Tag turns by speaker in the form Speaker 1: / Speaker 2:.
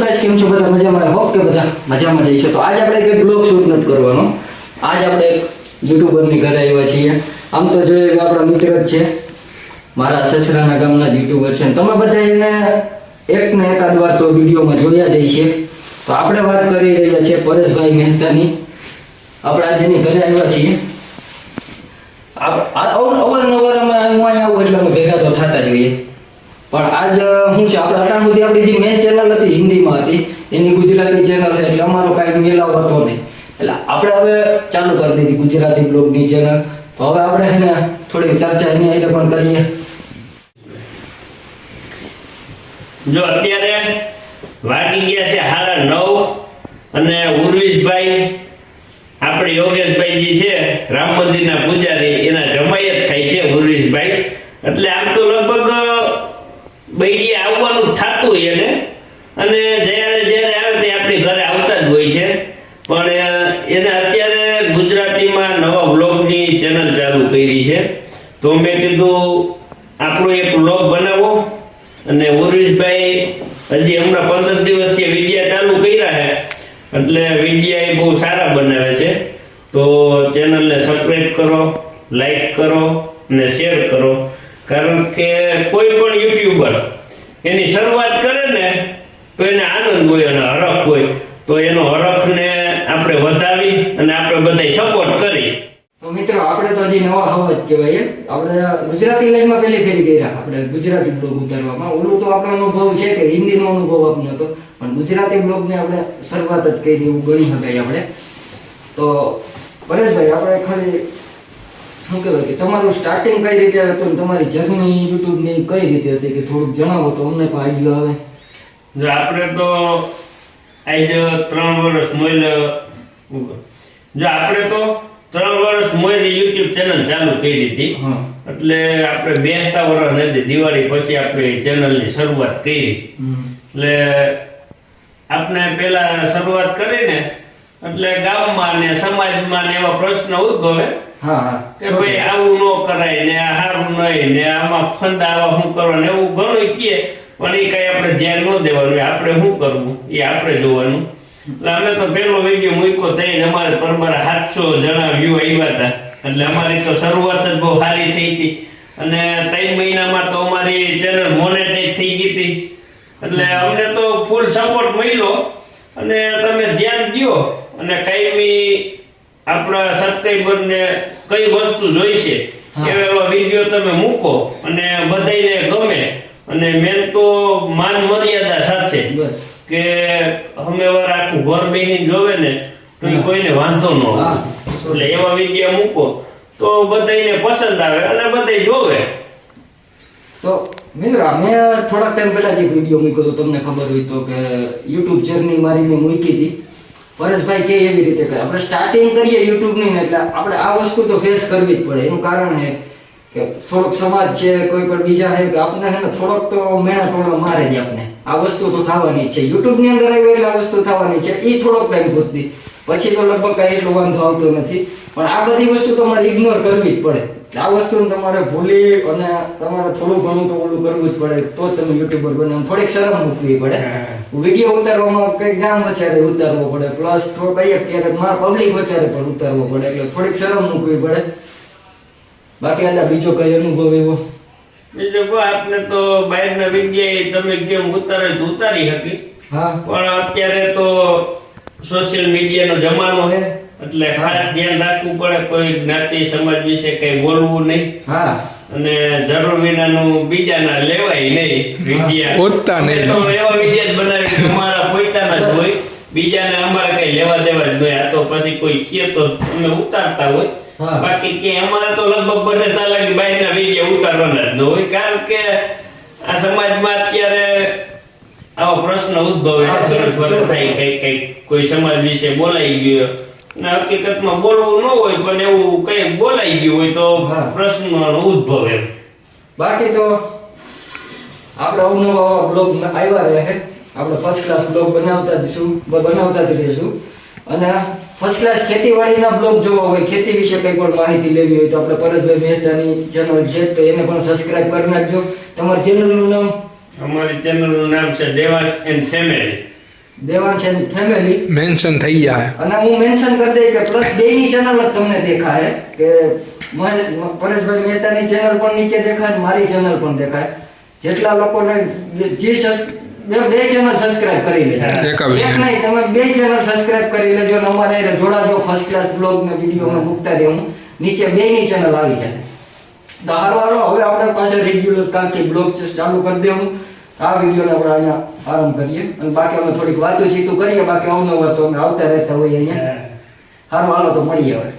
Speaker 1: Guys કેમ છો? બધા મજામાં હોપ કે બધા મજામાં જઈશું તો આજ આપણે કંઈ બ્લોગ શૂટ નથી કરવાનો. આજ આપણે એક યુટ્યુબરની ઘરે આવ્યા છીએ. આમ તો જોઈએ આપણા મિત્ર જ છે. મારા સસરાના ગામના યુટ્યુબર છે. તમે બધા એને એક ને એકાદ વાર તો વિડીયોમાં જોયા જ છે તો આપણે વાત કરી રહ્યા છીએ પરેશભાઈ મહેતાની. આપણે આજે એની ઘરે આવ્યા છીએ. અવારનવાર અમે હું અહીંયા આવું એટલે અમે ભેગા તો થતા જોઈએ પણ આજ શું છે, આપણે અટાણ આપણી જે મેન ચેનલ હતી, હિન્દીમાં હતી, એની ગુજરાતી ચેનલ છે અમારો કાંઈ મેલાવ હતો નહીં. એટલે આપણે હવે ચાલુ કરી દીધી ગુજરાતી બ્લોગની ચેનલ તો હવે આપણે છે ને થોડી ચર્ચા એની આઈને પણ કરીએ.
Speaker 2: જો અત્યારે વાગી ગયા છે સાડા નવ અને ઉર્વિશભાઈ, આપણે યોગેશભાઈ જે છે, રામ મંદિરના પૂજારી એના જમાઈ જ થાય છે ઉર્વિશભાઈ એટલે આમ તો લગભગ બૈડી આવવાનું જ થતું હોય એને અને જ્યારે જ્યારે આવે તે આપણી ઘરે આવતા જ હોય છે પણ એને અત્યારે ગુજરાતીમાં નવા બ્લોગની ચેનલ ચાલુ કરી છે. તો મેં કીધું, આપણો એક બ્લોગ બનાવો. અને ઉર્વિશભાઈ હજી હમણાં પંદર દિવસથી વિડીયા ચાલુ કર્યા છે. એટલે વિડીયા એ બહુ સારા બનાવે છે. તો ચેનલને સબસ્ક્રાઈબ કરો લાઈક કરો અને શેર કરો. કારણ કે કોઈ પણ યુટ્યુબર એની શરૂઆત કરે ને, તો એને આનંદ હોય અને હરખ હોય. તો એનો હરખને આપણે વધાવી અને આપણે બધા સપોર્ટ કરી.
Speaker 1: તો મિત્રો આપણે તો હજી નવા હવા જ કહેવાય. આપણે ગુજરાતી લાઈનમાં પહેલી ફેરી ગયા આપણે ગુજરાતી બ્લોગ ઉતારવામાં. ઓલું તો આપણો અનુભવ છે કે હિન્દીનો અનુભવ આપણને હતો. પણ ગુજરાતી બ્લોગને આપણે શરૂઆત જ કરી એવું ગણી શકાય આપણે. તો પરેશભાઈ આપણે ખાલી શું કહેવાય કે તમારું સ્ટાર્ટિંગ કઈ રીતે હતું તમારી જર્ની યુટ્યુબની કઈ રીતે હતી કે થોડુંક જણાવો તો અમને પણ આઈડિયો આવે.
Speaker 2: જો આપણે તો આજ ત્રણ વર્ષ મોઈલ જો આપણે તો ત્રણ વર્ષ મોઈલ યુટ્યુબ ચેનલ ચાલુ કરી હતી એટલે આપણે બેસતા વર્ષ નથી દિવાળી પછી આપણે ચેનલની શરૂઆત કરી. એટલે આપણે પેલા શરૂઆત કરીને એટલે ગામમાં ને સમાજમાં ને એવા પ્રશ્ન ઉદ્ભવે. કે ભાઈ આવું ન કરાય ને આ સારું નહીં ને આમાં ફંદા આવા શું કરવા ને એવું ઘણું કહે. પણ એ કઈ આપણે ધ્યાન ન દેવાનું. આપણે શું કરવું? એ આપણે જોવાનું. એટલે અમે તો પેલો વીડિયો મૂક્યો થઈ અમારે પરબાર સાતસો જણા વ્યૂ આવ્યા હતા. એટલે અમારી તો શરૂઆત જ બહુ સારી થઈ હતી. અને ત્રણ મહિનામાં તો અમારી ચેનલ મોનેટાઈઝ થઈ ગઈ હતી. એટલે અમને તો ફૂલ સપોર્ટ મળ્યો. અને તમે ધ્યાન દો અને કાયમી આપણા ને કઈ વસ્તુ જોઈશે. એવા વીડિયો તમે મૂકો. અને બધાયને ગમે. અને મેન તો માન મર્યાદા સાથે
Speaker 1: બસ.
Speaker 2: કે અમે વાર આખું ઘર બેહીને જોવે ને તો કોઈને વાંધો ન એટલે એવા વિદ્યા મૂકો તો બધાને પસંદ આવે અને બધાય જોવે.
Speaker 1: તો મિત્રો મેં થોડાક ટાઈમ પહેલા જે વીડિયો મૂક્યો તો તમને ખબર હોય તો કે યુટ્યુબ જર્ની મારી મેં મૂકી હતી. પરેશભાઈ કે એવી રીતે કે આપણે સ્ટાર્ટિંગ કરીએ યુટ્યુબની ને એટલે આપણે આ વસ્તુ તો ફેસ કરવી જ પડે. એનું કારણ છે કે થોડોક સમાજ છે કોઈ પણ બીજા છે કે આપણે છે ને થોડોક તો મેણા ટોળો મારે જ આપણે આ વસ્તુ તો થવાની છે. યુટ્યુબની અંદર આવી એટલે આ વસ્તુ થવાની છે. એ થોડોક ટાઈમ પૂરતી પછી તો લગભગ કઈ એટલો વાંધો આવતો નથી. પણ આ બધી વસ્તુ તમારે ઇગ્નોર કરવી જ પડે. આ વસ્તુને તમારે ભૂલી અને તમારે થોડું ઘણું તો ઓલું કરવું જ પડે. તો તમે યુટ્યુબર બને થોડીક શરમ મૂકવી પડે. વીડિયો ઉતારવામાં કઈ ગામ વચારે ઉતારવો પડે. પ્લસ થોડો કહીએ ક્યારેક મારા પબ્લિક વચારે પણ ઉતારવો પડે. એટલે થોડીક શરમ મૂકવી પડે. બાકી આના બીજો કઈ અનુભવ એવો?
Speaker 2: બીજો કો આપને તો બહારના વિદ્યાએ તમે કેમ ઉતારે ઉતારી હતી.
Speaker 1: હા.
Speaker 2: પણ અત્યારે તો સોશિયલ મીડિયાનો જમાનો છે એટલે ખાસ ધ્યાન રાખવું પડે કોઈ જ્ઞાતિ સમાજ વિશે કઈ બોલવું નહીં.
Speaker 1: હા.
Speaker 2: અને જરૂર વિનાનું બીજાના લેવાય નહીં વિદ્યા.
Speaker 3: પોતા નહીં.
Speaker 2: તો એવા વિદ્યા જ બનાવી તમારા અમારા પોતાના જ હોય બીજાને અમારે કઈ લેવા દેવા જ નહીં. આ તો પછી કોઈ કે તો અમે ઉતારતા હોય. બાકી કે અમારે તો લગભગ બધે તાલાકી બહારના વીડિયો ઉતારવાના જ ન હોય કારણ કે આ સમાજમાં અત્યારે આવો પ્રશ્ન ઉદ્ભવે થાય કઈ કઈ કોઈ સમાજ વિશે બોલાઈ ગયો. ને હકીકતમાં બોલવું ન હોય પણ એવું કઈ બોલાઈ ગયું હોય તો. પ્રશ્ન ઉદ્ભવે.
Speaker 1: બાકી તો આપણે અવનવા બ્લોગ આવ્યા રહે. આપણે ફર્સ્ટ ક્લાસ બ્લોગ બનાવતા જઈશું બનાવતા જ રહીશું. અને ફર્સ્ટ ક્લાસ ખેતીવાડીના બ્લોગ જોવા હોય ખેતી વિશે કંઈ પણ માહિતી લેવી હોય તો આપણે પરેશભાઈ મહેતાની ચેનલ છે તો એને પણ સબસ્ક્રાઇબ કરી નાખજો. તમારી ચેનલનું નામ?
Speaker 2: અમારી ચેનલનું નામ છે Devas and family.
Speaker 1: Devansh and family.
Speaker 3: Mention થઈ જાય
Speaker 1: અને હું મેન્શન કરી દઈ કે પ્લસ બે ની ચેનલ જ તમને દેખાય. કે પરેશભાઈ મહેતાની ચેનલ પણ નીચે દેખાય મારી ચેનલ પણ દેખાય. જેટલા લોકોને જે બે બે ચેનલ સબસ્ક્રાઇબ કરી લેજો.
Speaker 3: એક
Speaker 1: નહીં તમે બે ચેનલ સબસ્ક્રાઇબ કરી લેજો અને અમારે જોડાજો. ફર્સ્ટ ક્લાસ બ્લોગ ને વીડિયો માં મૂકતા રહે હું. નીચે બે ની ચેનલ આવી જાય. તો હારો હારો હવે આપણે પાસે રેગ્યુલર કાલથી બ્લોગ ચાલુ કરી દેવું આ વિડીયોને આપણે અહીંયા આરંભ કરીએ. અને બાકી અમે થોડીક વાતો ચીતું કરીએ. બાકી અવનવર તો અમે આવતા રહેતા હોઈએ અહીંયા. હારું હાલો તો મળીએ હવે.